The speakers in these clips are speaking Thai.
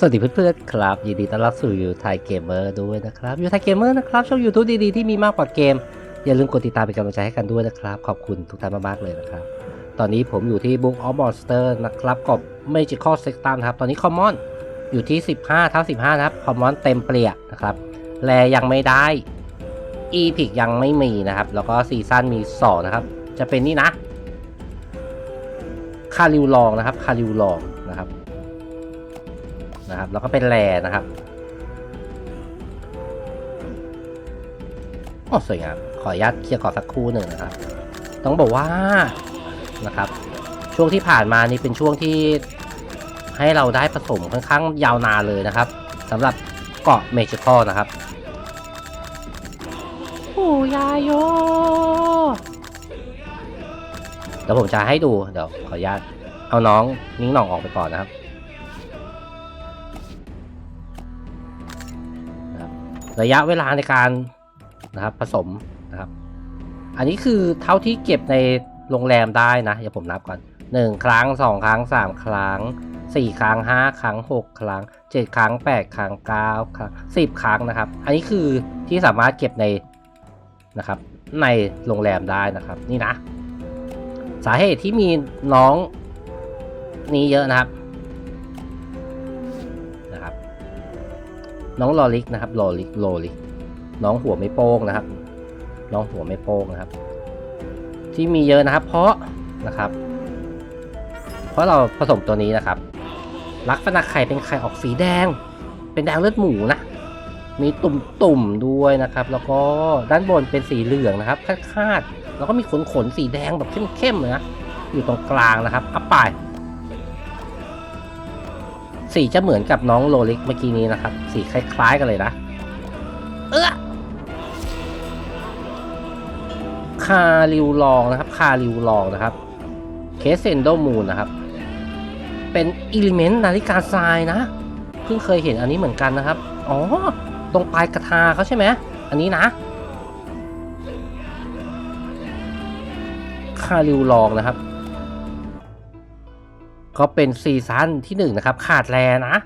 สวัสดีเพื่อนๆครับ ยินดีต้อนรับสู่ยูไทยเกมเมอร์ด้วยนะครับยูไทยเกมเมอร์นะครับช่อง YouTube ดีๆที่มีมากกว่าเกม อย่าลืมกดติดตามเป็นกำลังใจให้กันด้วยนะครับ ขอบคุณทุกท่านมากๆเลยนะครับ ตอนนี้ผมอยู่ที่ Book of Monster นะครับกับ Magical Sextant ครับ ตอนนี้ Common อยู่ที่ 15เท่า15 นะครับ Common เต็มเปลี่ยนะครับแลยังไม่ได้ Epic ยังไม่มีนะครับ แล้วก็ซีซั่นมี 2 นะครับ จะเป็นนี่นะคาริวลองนะครับคาริวลองนะครับ นะครับ แล้วก็เป็นแลนะครับโอ้สวยงามขออนุญาตเคลียร์ก่อนสักครู่หนึ่งนะครับ ต้องบอกว่านะครับ ช่วงที่ผ่านมานี่เป็นช่วงที่ให้เราได้ผสมค่อนข้างยาวนานเลยนะครับสำหรับเกาะเมจิคอลนะครับโอ้ยายโยเดี๋ยวผมจะให้ดูเดี๋ยวขออนุญาตเอาน้องนิ้งหน่องออกไปก่อนนะครับ ระยะเวลาในการนะครับผสมนะครับ อันนี้คือเท่าที่เก็บในโรงแรมได้นะเดี๋ยวผมนับก่อนหนึ่งครั้งสองครั้งสามครั้งสี่ครั้งห้าครั้งหกครั้งเจ็ดครั้งแปดครั้งเก้าครั้งสิบครั้งนะครับ อันนี้คือที่สามารถเก็บในนะครับในโรงแรมได้นะครับนี่นะ สาเหตุที่มีน้องนี้เยอะนะครับ น้องลอลิกนะครับลอลิกโลลิกน้องหัวไม่โป้งนะครับ น้องหัวไม่โป้งนะครับ ที่มีเยอะนะครับ เพราะนะครับ เพราะเราผสมตัวนี้นะครับ ลักษณะไข่เป็นไข่ออกสีแดง เป็นแดงเลือดหมูนะมีตุ่มๆด้วยนะครับ แล้วก็ด้านบนเป็นสีเหลืองนะครับคาดๆแล้วก็มีขนขนๆสีแดงแบบเข้มๆเลยนะอยู่ตรงกลางนะครับอัปปาย สีจะเหมือนกับน้องโลลิกเมื่อกี้นี้นะครับ สีคล้าย ๆ กันเลยนะ เออคาริวลองนะครับ คาริวลองนะครับ เคสเซนโดมูนนะครับ เป็นอิเลเมนต์นาฬิกาทรายนะ เพิ่งเคยเห็นอันนี้เหมือนกันนะครับ อ๋อ ตรงปลายกระทาเขาใช่ไหม อันนี้นะ คาริวลองนะครับ ก็เป็นซีซั่นที่หนึ่งนะครับ ขาดแลนะ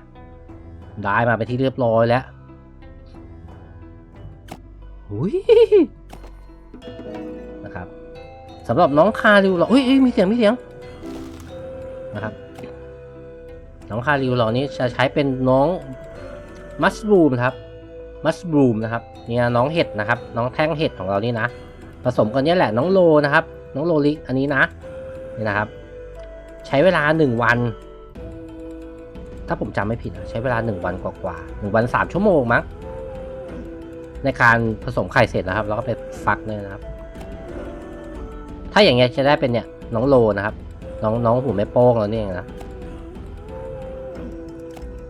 ได้มาเป็นที่เรียบร้อยแล้วหุยนะครับสำหรับน้องคาริวเราอุ้ยมีเสียงมีเสียงนะครับน้องคาริวเรานี้จะใช้เป็นน้องมัสบูมครับมัสบูมนะครับเนี่ยน้องเห็ดนะครับ น้องแท่งเห็ดของเรานี่นะ ผสมกันเนี่ยแหละน้องโลนะครับ น้องโลลิอันนี้นะนี่นะครับ ใช้เวลาหนึ่งวัน ถ้าผมจำไม่ผิดใช้เวลาหนึ่งวันกว่าๆหนึ่งวันสามชั่วโมงมั้งในการผสมไข่เสร็จนะครับแล้วก็ไปฟักเนี่ยนะครับ ถ้าอย่างเงี้ยจะได้เป็นเนี่ยน้องโลนะครับ น้องน้องหูแม่โป้งแล้วเนี่ยนะ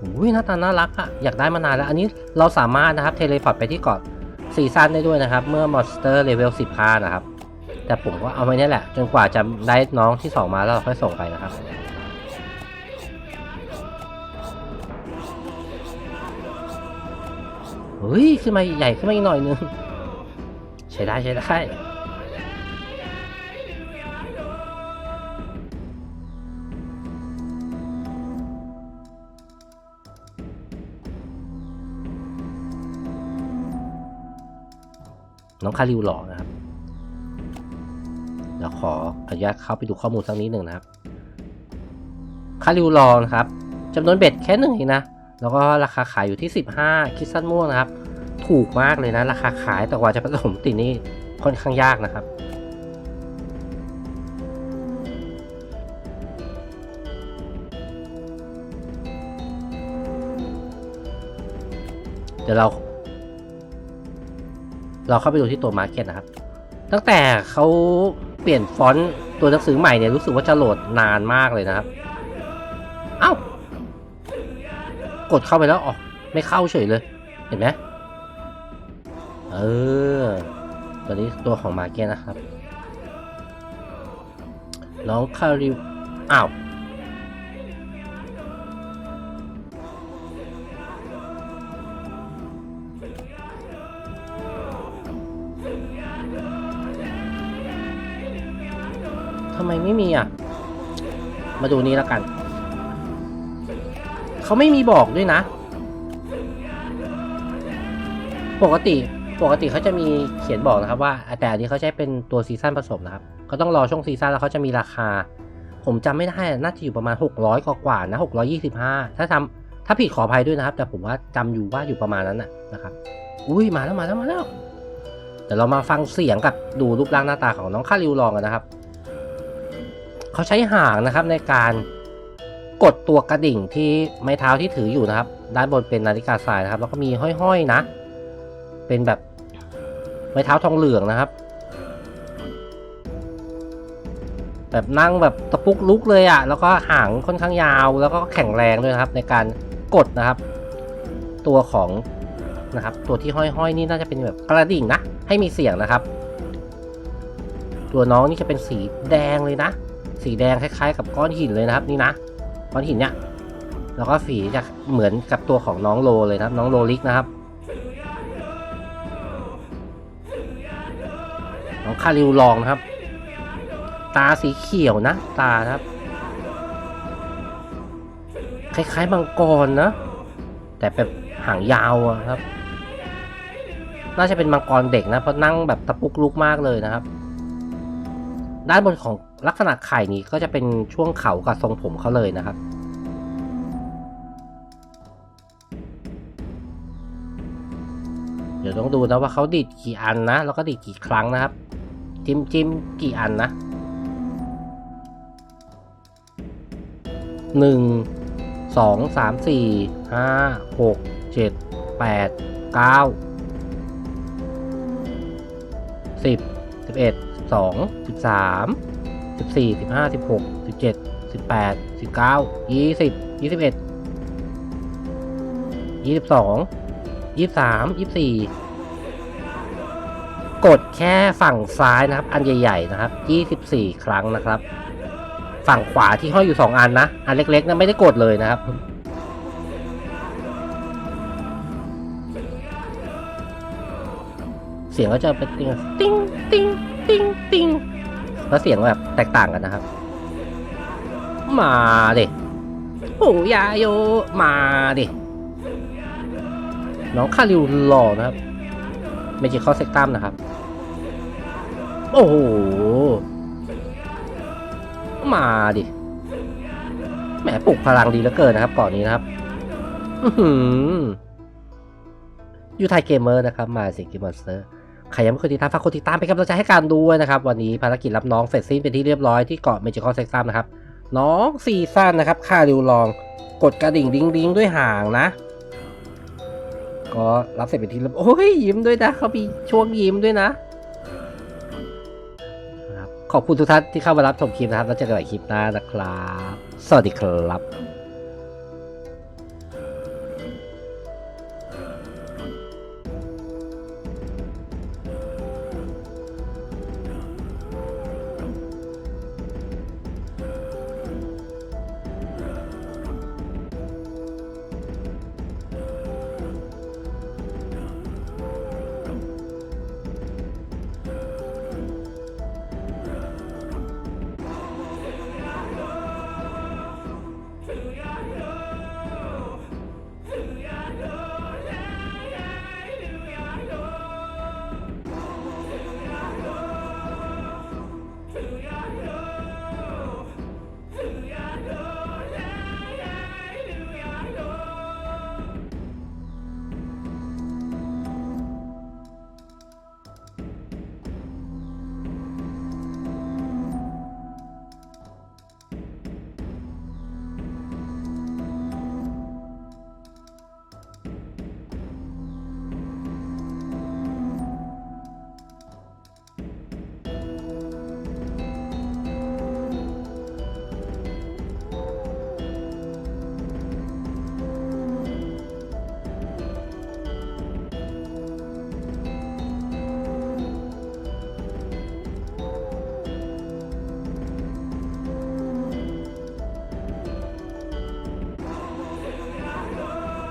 อุ้ยหน้าตาน่ารักอะอยากได้มานานแล้ว อันนี้เราสามารถนะครับเทเลพอร์ตไปที่เกาะซีซันได้ด้วยนะครับ เมื่อมอนสเตอร์เลเวล15 นะครับ แต่ผมก็เอาไว้นี่แหละ จนกว่าจะได้น้องที่สองมาแล้วเราค่อยส่งไปนะครับเฮ้ยขึ้นมาใหญ่ขึ้นมาอีกหน่อยนึงใช้ได้ใช้ได้น้องคาริวหล่อนะครับ ขออนุญาตเข้าไปดูข้อมูลสักนิดหนึ่งนะครับคาริวลองนะครับจำนวนเบ็ดแค่หนึ่งเองนะ แล้วก็ราคาขายอยู่ที่ 15 คิดสั้นม่วงนะครับ ถูกมากเลยนะ ราคาขายแต่กว่าจะผสมติดนี่ค่อนข้างยากนะครับ เดี๋ยวเรา เราเข้าไปดูที่ตัวมาร์เก็ตนะครับ ตั้งแต่เขา เปลี่ยนฟอนต์ตัวหนังสือใหม่เนี่ยรู้สึกว่าจะโหลดนานมากเลยนะครับ เอ้ากดเข้าไปแล้วอ๋อไม่เข้าเฉยเลย เห็นไหมเออ ตัวนี้ตัวของมาเก้นะครับน้องคาริวอ้าว ทำไมไม่มีอะ มาดูนี้แล้วกัน เขาไม่มีบอกด้วยนะ ปกติปกติเขาจะมีเขียนบอกนะครับว่าแต่อันนี้เขาใช้เป็นตัวซีซั่นผสมนะครับก็ต้องรอช่วงซีซั่นแล้วเขาจะมีราคา ผมจำไม่ได้น่าจะอยู่ประมาณ 600กว่ากว่านะ625 ถ้าทำถ้าผิดขออภัยด้วยนะครับ แต่ผมว่าจำอยู่ว่าอยู่ประมาณนั้นนะนะครับ อุ้ยมาแล้วมาแล้วมาแล้วเดี๋ยวเรามาฟังเสียงกับดูรูปร่างหน้าตาของน้องคาริวลองกันนะครับ เขาใช้หางนะครับในการกดตัวกระดิ่งที่ไม้เท้าที่ถืออยู่นะครับ ด้านบนเป็นนาฬิกาทรายนะครับ แล้วก็มีห้อยๆนะ เป็นแบบไม้เท้าทองเหลืองนะครับ แบบนั่งแบบตะปุกลุกเลยอะ่ะ แล้วก็หางค่อนข้างยาว แล้วก็แข็งแรงด้วยนะครับ ในการกดนะครับ ตัวของนะครับ ตัวที่ห้อยๆนี่น่าจะเป็นแบบกระดิ่งนะ ให้มีเสียงนะครับ ตัวน้องนี่จะเป็นสีแดงเลยนะ สีแดงคล้ายๆ กับก้อนหินเลยนะครับนี่นะก้อนหินเนี่ยแล้วก็สีจะเหมือนกับตัวของน้องโลเลยนะครับ น้องโลลิกนะครับ น้องคาริวลองนะครับ ตาสีเขียวนะ ตาครับ คล้ายๆมังกรนะ แต่แบบหางยาวครับ น่าจะเป็นมังกรเด็กนะเพราะนั่งแบบตะปุกลุกมากเลยนะครับ ด้านบนของลักษณะไข่นี้ก็จะเป็นช่วงเขากับทรงผมเขาเลยนะครับเดี๋ยวต้องดูนะว่าเขาดิดกี่อันนะ แล้วก็ดิดกี่ครั้งนะครับ จิ้มจิ้มกี่อันนะหนึ่งสองสามสี่ห้าหกเจ็ดแปดเก้าสิบสิบเอ็ด สิบสองสิบสามสิบสี่สิบห้าสิบหกสิบเจ็ดสิบแปดสิบเก้ายี่สิบยี่สิบเอ็ดยี่สิบสองยี่สามยี่สี่กดแค่ฝั่งซ้ายนะครับ อันใหญ่ๆนะครับ 24 ครั้งนะครับ ฝั่งขวาที่ห้อยอยู่ 2 อันนะ อันเล็กๆนะไม่ได้กดเลยนะครับเสียงก็จะเป็นติ้งติ้งติ้ง ติ้งติ้งแล้วเสียงแบบแตกต่างกันนะครับ มาดิปูยาโยมาดิน้องคาริวหล่อนะครับเมจิคอลเซกตัมนะครับ โอ้โหมาดิแหมปลุกพลังดีเหลือเกินนะครับก่อนนี้นะครับอื้อหือยูไทยเกมเมอร์นะครับ มาสิกิมอนสเตอร์ ใครยังไม่เคยติดตามฝากกดติดตามเป็นกำลังใจให้การด้วยนะครับ วันนี้ภารกิจรับน้องเสร็จสิ้นเป็นที่เรียบร้อยที่เกาะเมจิคอลเซกตัมนะครับ น้องซีซั่นนะครับค่าริวลองกดกระดิ่งดิ้งดิ้งด้วยห่างนะ ก็รับเสร็จเป็นที่เรียบโอ้ยยิ้มด้วยนะเขามีช่วงยิ้มด้วยนะขอบคุณทุกท่านที่เข้ามารับชมคลิปนะครับ แล้วเจอกันใหม่คลิปหน้านะครับ สวัสดีครับ